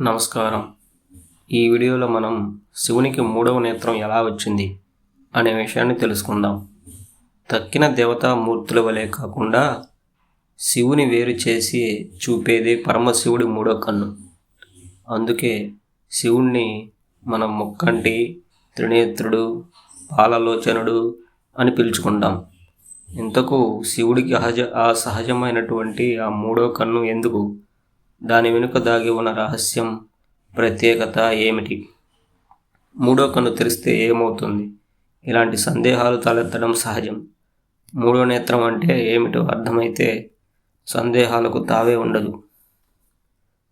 నమస్కారం. ఈ వీడియోలో మనం శివునికి మూడవ నేత్రం ఎలా వచ్చింది అనే విషయాన్ని తెలుసుకుందాం. తక్కిన దేవతా మూర్తుల వలె కాకుండా శివుని వేరు చేసి చూపేది పరమశివుడి మూడో కన్ను. అందుకే శివుణ్ణి మనం ముక్కంటి త్రినేత్రుడు పాలలోచనుడు అని పిలుచుకుంటాం. ఇంతకు శివుడికి అహజ అసహజమైనటువంటి ఆ మూడో కన్ను ఎందుకు? దాని వెనుక దాగి ఉన్న రహస్యం ప్రత్యేకత ఏమిటి? మూడో కన్ను తెరిస్తే ఏమవుతుంది? ఇలాంటి సందేహాలు తలెత్తడం సహజం. మూడో నేత్రం అంటే ఏమిటో అర్థమైతే సందేహాలకు తావే ఉండదు.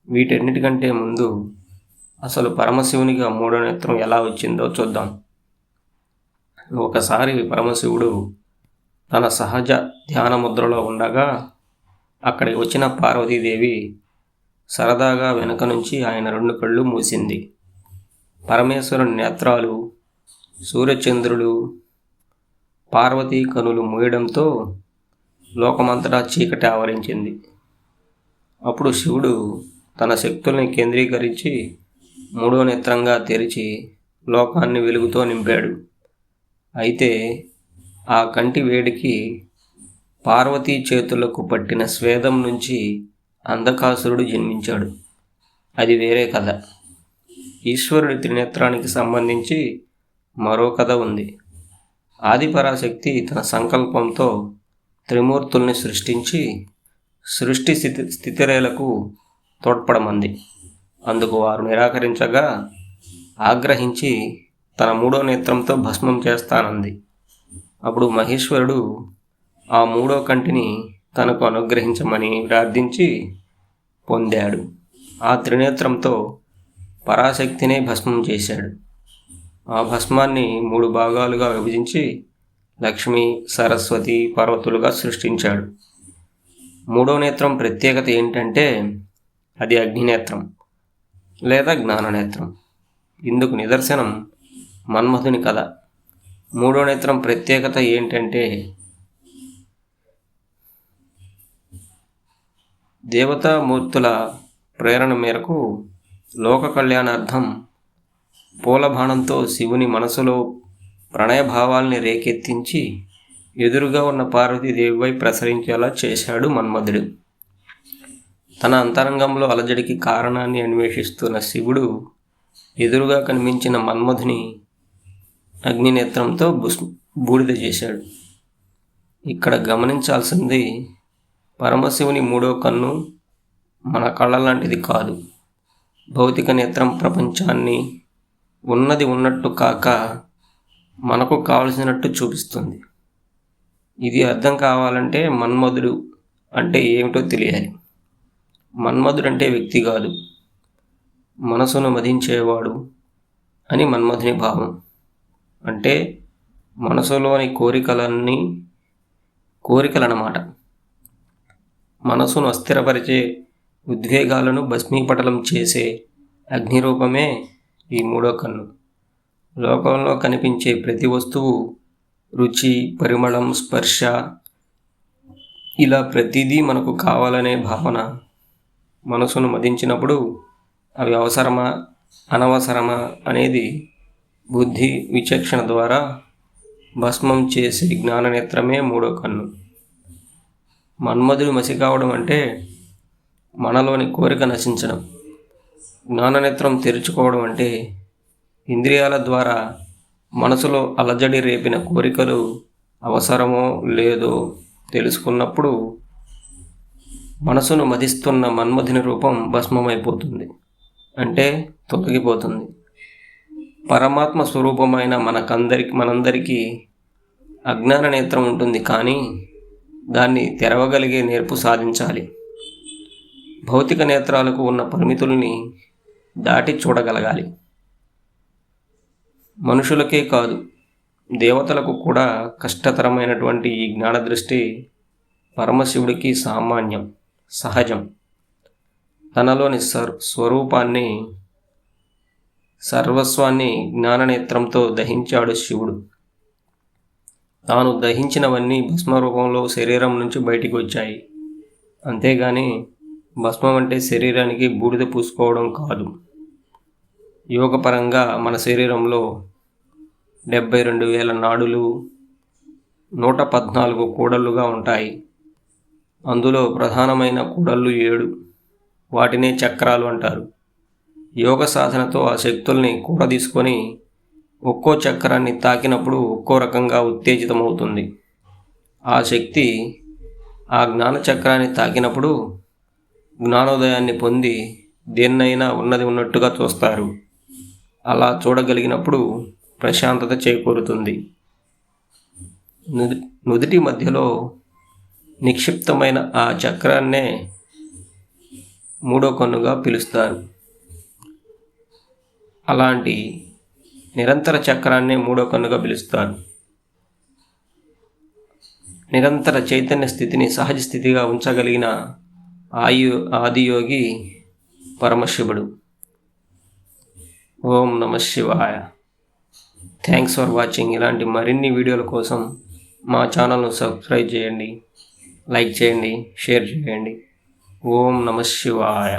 వీటన్నిటికంటే ముందు అసలు పరమశివునికి ఆ మూడో నేత్రం ఎలా వచ్చిందో చూద్దాం. ఒకసారి పరమశివుడు తన సహజ ధ్యాన ముద్రలో ఉండగా అక్కడికి వచ్చిన పార్వతీదేవి సరదాగా వెనక నుంచి ఆయన రెండు కళ్ళు మూసింది. పరమేశ్వరుని నేత్రాలు సూర్యచంద్రుడు పార్వతీ కనులు మూయడంతో లోకమంతటా చీకటి ఆవరించింది. అప్పుడు శివుడు తన శక్తుల్ని కేంద్రీకరించి మూడో నేత్రంగా తెరిచి లోకాన్ని వెలుగుతో నింపాడు. అయితే ఆ కంటి వేడికి పార్వతీ చేతులకు పట్టిన స్వేదం నుంచి అంధకాసురుడు జన్మించాడు. అది వేరే కథ. ఈశ్వరుడి త్రినేత్రానికి సంబంధించి మరో కథ ఉంది. ఆదిపరాశక్తి తన సంకల్పంతో త్రిమూర్తుల్ని సృష్టించి సృష్టి స్థితి స్థితిరేలకు తోడ్పడమంది. అందుకు వారు నిరాకరించగా ఆగ్రహించి తన మూడో నేత్రంతో భస్మం చేస్తానంది. అప్పుడు మహేశ్వరుడు ఆ మూడో కంటిని తనకు అనుగ్రహించమని ప్రార్థించి పొందాడు. ఆ త్రినేత్రంతో పరాశక్తినే భస్మం చేశాడు. ఆ భస్మాన్ని మూడు భాగాలుగా విభజించి లక్ష్మి సరస్వతి పర్వతులుగా సృష్టించాడు. మూడో నేత్రం ప్రత్యేకత ఏంటంటే అది అగ్నినేత్రం లేదా జ్ఞాననేత్రం. ఇందుకు నిదర్శనం మన్మధుని కథ. మూడో నేత్రం ప్రత్యేకత ఏంటంటే దేవతామూర్తుల ప్రేరణ మేరకు లోక కళ్యాణార్థం పూలబాణంతో శివుని మనసులో ప్రణయభావాల్ని రేకెత్తించి ఎదురుగా ఉన్న పార్వతీదేవిపై ప్రసరించేలా చేశాడు మన్మధుడు. తన అంతరంగంలో అలజడికి కారణాన్ని అన్వేషిస్తున్న శివుడు ఎదురుగా కనిపించిన మన్మధుని అగ్నినేత్రంతో బుస్ బూడిద చేశాడు. ఇక్కడ గమనించాల్సింది పరమశివుని మూడో కన్ను మన కళ్ళ లాంటిది కాదు. భౌతిక నేత్రం ప్రపంచాన్ని ఉన్నది ఉన్నట్టు కాక మనకు కావలసినట్టు చూపిస్తుంది. ఇది అర్థం కావాలంటే మన్మధుడు అంటే ఏమిటో తెలియాలి. మన్మధుడు అంటే వ్యక్తి కాదు. మనసును మధించేవాడు అని మన్మధుని భావం. అంటే మనసులోని కోరికలన్నీ కోరికలన్నమాట. మనసును అస్థిరపరిచే ఉద్వేగాలను భస్మీపటలం చేసే అగ్నిరూపమే ఈ మూడో కన్ను. లోకంలో కనిపించే ప్రతి వస్తువు రుచి పరిమళం స్పర్శ ఇలా ప్రతిదీ మనకు కావాలనే భావన మనసును మదించినప్పుడు అవి అవసరమా అనవసరమా అనేది బుద్ధి విచక్షణ ద్వారా భస్మం చేసే జ్ఞాననేత్రమే మూడో కన్ను. మన్మధుడు మసి కావడం అంటే మనలోని కోరిక నశించడం. జ్ఞాననేత్రం తెరుచుకోవడం అంటే ఇంద్రియాల ద్వారా మనసులో అలజడి రేపిన కోరికలు అవసరమో లేదో తెలుసుకున్నప్పుడు మనసును మదిస్తున్న మన్మధుని రూపం భస్మమైపోతుంది. అంటే తొలగిపోతుంది. పరమాత్మ స్వరూపమైన మనకందరికి మనందరికీ అజ్ఞాన నేత్రం ఉంటుంది కానీ దాన్ని తెరవగలిగే నేర్పు సాధించాలి. భౌతిక నేత్రాలకు ఉన్న పరిమితుల్ని దాటి చూడగలగాలి. మనుషులకే కాదు దేవతలకు కూడా కష్టతరమైనటువంటి ఈ జ్ఞానదృష్టి పరమశివుడికి సామాన్యం సహజం. తనలోని సర్ స్వరూపాన్ని సర్వస్వాన్ని జ్ఞాననేత్రంతో దహించాడు శివుడు. తాను దహించినవన్నీ భస్మ రూపంలో శరీరం నుంచి బయటికి వచ్చాయి. అంతేగాని భస్మం అంటే శరీరానికి బూడిద పూసుకోవడం కాదు. యోగపరంగా మన శరీరంలో డెబ్బై రెండు వేల నాడులు నూట పద్నాలుగు కూడళ్ళుగా ఉంటాయి. అందులో ప్రధానమైన కూడళ్ళు ఏడు. వాటినే చక్రాలు అంటారు. యోగ సాధనతో ఆ శక్తుల్ని కూడ తీసుకొని ఒక్కో చక్రాన్ని తాకినప్పుడు ఒక్కో రకంగా ఉత్తేజితమవుతుంది. ఆ శక్తి ఆ జ్ఞాన చక్రాన్ని తాకినప్పుడు జ్ఞానోదయాన్ని పొంది దేన్నైనా ఉన్నది ఉన్నట్టుగా చూస్తారు. అలా చూడగలిగినప్పుడు ప్రశాంతత చేకూరుతుంది. నుది నుదిటి మధ్యలో నిక్షిప్తమైన ఆ చక్రాన్నే మూడో కన్నుగా పిలుస్తారు. అలాంటి నిరంతర చక్రాన్నే మూడో కన్నుగా పిలుస్తారు నిరంతర చైతన్య స్థితిని సహజ స్థితిగా ఉంచగలిగిన ఆయు ఆదియోగి పరమశివుడు. ఓం నమ శివాయ. థ్యాంక్స్ ఫర్ వాచింగ్ ఇలాంటి మరిన్ని వీడియోల కోసం మా ఛానల్ను సబ్స్క్రైబ్ చేయండి లైక్ చేయండి షేర్ చేయండి. ఓం నమ శివాయ.